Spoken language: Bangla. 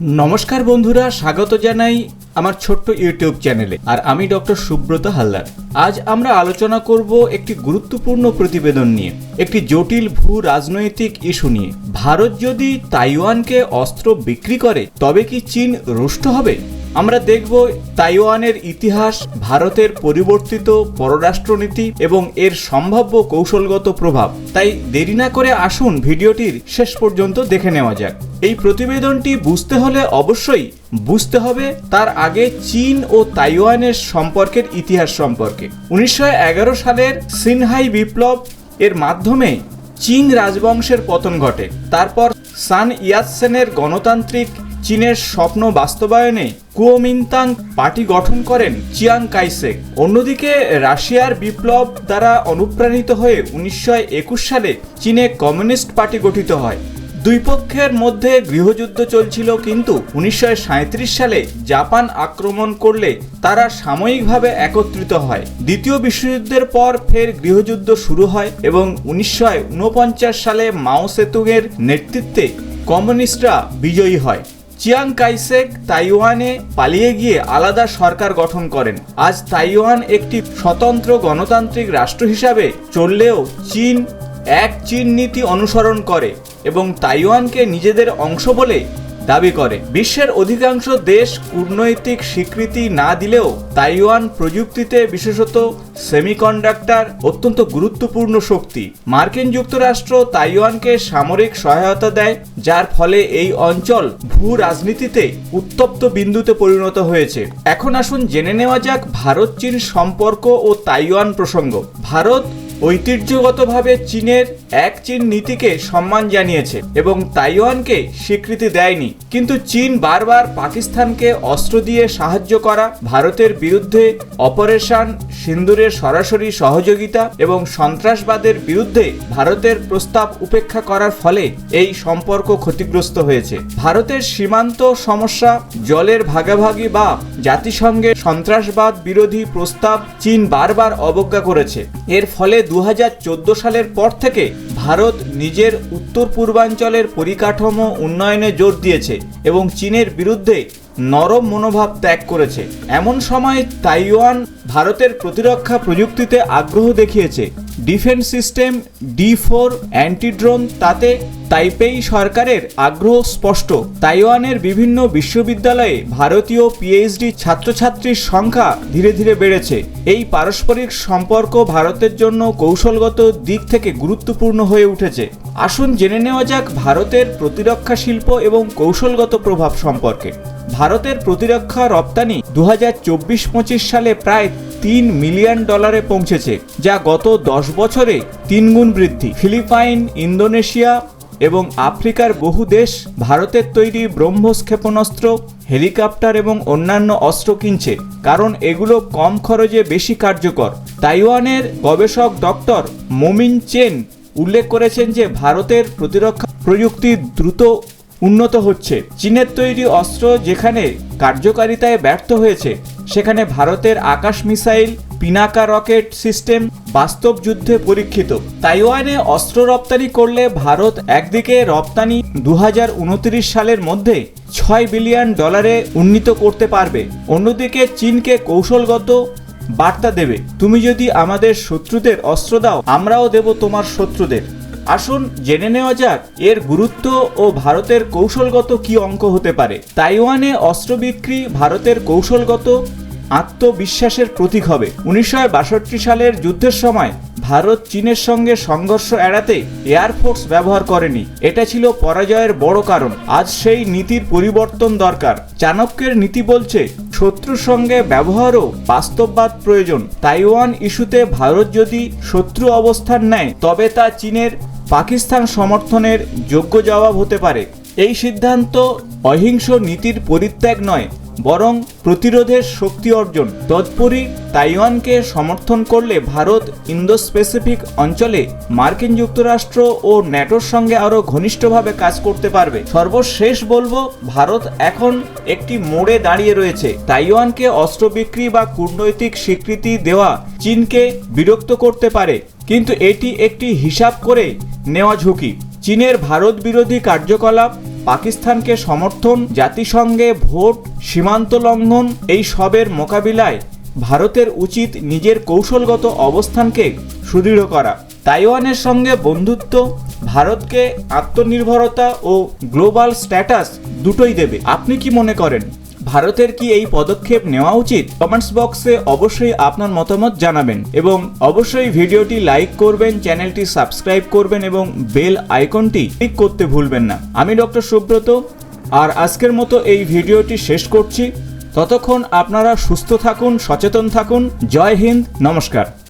নমস্কার বন্ধুরা, স্বাগত জানাই আমার ছোট্ট ইউটিউব চ্যানেলে। আর আমি ডক্টর সুব্রত হালদার। আজ আমরা আলোচনা করব একটি গুরুত্বপূর্ণ প্রতিবেদন নিয়ে, একটি জটিল ভূ রাজনৈতিক ইস্যু নিয়ে। ভারত যদি তাইওয়ানকে অস্ত্র বিক্রি করে, তবে কি চীন রুষ্ট হবে? আমরা দেখব তাইওয়ানের ইতিহাস, ভারতের পরিবর্তিত পররাষ্ট্রনীতি এবং এর সম্ভাব্য কৌশলগত প্রভাব। তাই দেরি না করে আসুন ভিডিওটির শেষ পর্যন্ত দেখে নেওয়া যাক। এই প্রতিবেদনটি বুঝতে হলে অবশ্যই বুঝতে হবে তার আগে চীন ও তাইওয়ানের সম্পর্কের ইতিহাস সম্পর্কে। উনিশশো এগারো সালের সিনহাই বিপ্লব এর মাধ্যমে চীন রাজবংশের পতন ঘটে। তারপর সান ইয়াতসেনের গণতান্ত্রিক চীনের স্বপ্ন বাস্তবায়নে কুওমিন্তাং পার্টি গঠন করেন চিয়াং কাইসেক। অন্যদিকে রাশিয়ার বিপ্লব দ্বারা অনুপ্রাণিত হয়ে উনিশশো একুশ সালে চীনে কমিউনিস্ট পার্টি গঠিত হয়। দুই পক্ষের মধ্যে গৃহযুদ্ধ চলছিল কিন্তু উনিশশো সাঁইত্রিশ সালে জাপান আক্রমণ করলে তারা সাময়িকভাবে একত্রিত হয়। দ্বিতীয় বিশ্বযুদ্ধের পর ফের গৃহযুদ্ধ শুরু হয় এবং উনিশশো ঊনপঞ্চাশ সালে মাও সেতুংয়ের নেতৃত্বে কমিউনিস্টরা বিজয়ী হয়। চিয়াং কাইসেক তাইওয়ানে পালিয়ে গিয়ে আলাদা সরকার গঠন করেন। আজ তাইওয়ান একটি স্বতন্ত্র গণতান্ত্রিক রাষ্ট্র হিসাবে চললেও চীন এক চীন নীতি অনুসরণ করে এবং তাইওয়ানকে নিজেদের অংশ বলে দাবি করে। বিশ্বের অধিকাংশ দেশ কূটনৈতিক স্বীকৃতি না দিলেও তাইওয়ান প্রযুক্তিতে বিশেষত সেমিকন্ডাক্টর অত্যন্ত গুরুত্বপূর্ণ শক্তি। মার্কিন যুক্তরাষ্ট্র তাইওয়ানকে সামরিক সহায়তা দেয়, যার ফলে এই অঞ্চল ভূ রাজনীতিতে উত্তপ্ত বিন্দুতে পরিণত হয়েছে। এখন আসুন জেনে নেওয়া যাক ভারত চীন সম্পর্ক ও তাইওয়ান প্রসঙ্গ। ভারত ঐতিহ্যগতভাবে চীনের এক চীন নীতিকে সম্মান জানিয়েছে এবং তাইওয়ানকে স্বীকৃতি দেয়নি। কিন্তু চীন বারবার পাকিস্তানকে অস্ত্র দিয়ে সাহায্য করা, ভারতের বিরুদ্ধে অপারেশন সিন্দুরের সরাসরি সহযোগিতা এবং সন্ত্রাসবাদের বিরুদ্ধে ভারতের প্রস্তাব উপেক্ষা করার ফলে এই সম্পর্ক ক্ষতিগ্রস্ত হয়েছে। ভারতের সীমান্ত সমস্যা, জলের ভাগাভাগি বা জাতিসংঘে সন্ত্রাসবাদ বিরোধী প্রস্তাব চীন বারবার অবজ্ঞা করেছে। এর ফলে দু হাজার চোদ্দ সালের পর থেকে ভারত নিজের উত্তর পূর্বাঞ্চলের পরিকাঠামো উন্নয়নে জোর দিয়েছে এবং চীনের বিরুদ্ধে নরম মনোভাব ত্যাগ করেছে। এমন সময় তাইওয়ান ভারতের প্রতিরক্ষা প্রযুক্তিতে আগ্রহ দেখিয়েছে। Defence system, D four, antidrone, তাতে তাইপেই সরকারের আগ্রহ স্পষ্ট। তাইওয়ানের বিভিন্ন বিশ্ববিদ্যালয়ে ভারতীয় পিএইচডি ছাত্রছাত্রীর সংখ্যা ধীরে ধীরে বেড়েছে। এই পারস্পরিক সম্পর্ক ভারতের জন্য কৌশলগত দিক থেকে গুরুত্বপূর্ণ হয়ে উঠেছে। আসুন জেনে নেওয়া যাক ভারতের প্রতিরক্ষা শিল্প এবং কৌশলগত প্রভাব সম্পর্কে। ভারতের প্রতিরক্ষা রপ্তানি দু হাজার সালে প্রায় তিন মিলিয়ন ডলারে পৌঁছেছে, যা গত দশ বছরে তিনগুণ বৃদ্ধি। ফিলিপাইন, ইন্দোনেশিয়া এবং আফ্রিকার বহু দেশ ভারতের তৈরি ব্রহ্মস ক্ষেপণাস্ত্র হেলিকপ্টার এবং অন্যান্য অস্ত্র কিনছে, কারণ এগুলো কম খরচে বেশি কার্যকর। তাইওয়ানের গবেষক ডক্টর মোমিন চেন উল্লেখ করেছেন যে ভারতের প্রতিরক্ষা প্রযুক্তি দ্রুত উন্নত হচ্ছে। চীনের তৈরি অস্ত্র যেখানে কার্যকারিতায় ব্যর্থ হয়েছে সেখানে ভারতের Akash missile, Pinaka rocket system, বাস্তব যুদ্ধে পরীক্ষিত। তাইওয়ানে অস্ত্র রপ্তানি করলে ভারত একদিকে রপ্তানি দু সালের মধ্যে ছয় বিলিয়ন ডলারে উন্নীত করতে পারবে। অন্যদিকে চীনকে কৌশলগত বার্তা দেবে, তুমি যদি আমাদের শত্রুদের অস্ত্র দাও, আমরাও দেব তোমার শত্রুদের। আসুন জেনে নেওয়া যাক, এর গুরুত্ব ও ভারতের কৌশলগত কি অঙ্ক হতে পারে। তাইওয়ানে অস্ত্র বিক্রি ভারতের কৌশলগত আত্মবিশ্বাসের প্রতীক হবে। উনিশশো বাষট্টি সালের যুদ্ধের সময় ভারত চীনের সঙ্গে সংঘর্ষ এড়াতে এয়ারফোর্স ব্যবহার করেনি। এটা ছিল পরাজয়ের বড় কারণ। আজ সেই নীতির পরিবর্তন দরকার। চাণক্যের নীতি বলছে, শত্রুর সঙ্গে ব্যবহারও বাস্তববাদ প্রয়োজন। তাইওয়ান ইস্যুতে ভারত যদি শত্রু অবস্থান নেয়, তবে তা চীনের পাকিস্তান সমর্থনের যোগ্য জবাব হতে পারে। এই সিদ্ধান্ত অহিংস নীতির পরিত্যাগ নয় বরং প্রতিরোধের শক্তি অর্জন। তৎপরই তাইওয়ানকে সমর্থন করলে ভারত ইন্দো স্পেসিফিক অঞ্চলে মার্কিন যুক্তরাষ্ট্র ও ন্যাটোর সঙ্গে আরও ঘনিষ্ঠভাবে কাজ করতে পারবে। সর্বশেষ বলব, ভারত এখন একটি মোড়ে দাঁড়িয়ে রয়েছে। তাইওয়ানকে অস্ত্র বিক্রি বা কূটনৈতিক স্বীকৃতি দেওয়া চীনকে বিরক্ত করতে পারে। কিন্তু এটি একটি হিসাব করে নেওয়া ঝুঁকি। চীনের ভারত বিরোধী কার্যকলাপ পাকিস্তানকে সমর্থন, জাতিসংঘে ভোট, সীমান্ত লঙ্ঘন এই সবের মোকাবিলায় ভারতের উচিত নিজের কৌশলগত অবস্থানকে সুদৃঢ় করা। তাইওয়ানের সঙ্গে বন্ধুত্ব ভারতকে আত্মনির্ভরতা ও গ্লোবাল স্ট্যাটাস দুটোই দেবে। আপনি কি মনে করেন? ভারতের কি এই পদক্ষেপ নেওয়া উচিত? কমেন্টস বক্সে অবশ্যই আপনার মতামত জানাবেন এবং অবশ্যই ভিডিওটি লাইক করবেন চ্যানেলটি সাবস্ক্রাইব করবেন এবং বেল আইকনটি ক্লিক করতে ভুলবেন না। আমি ডক্টর সুব্রত, আর আজকের মতো এই ভিডিওটি শেষ করছি। ততক্ষণ আপনারা সুস্থ থাকুন, সচেতন থাকুন। জয় হিন্দ, নমস্কার।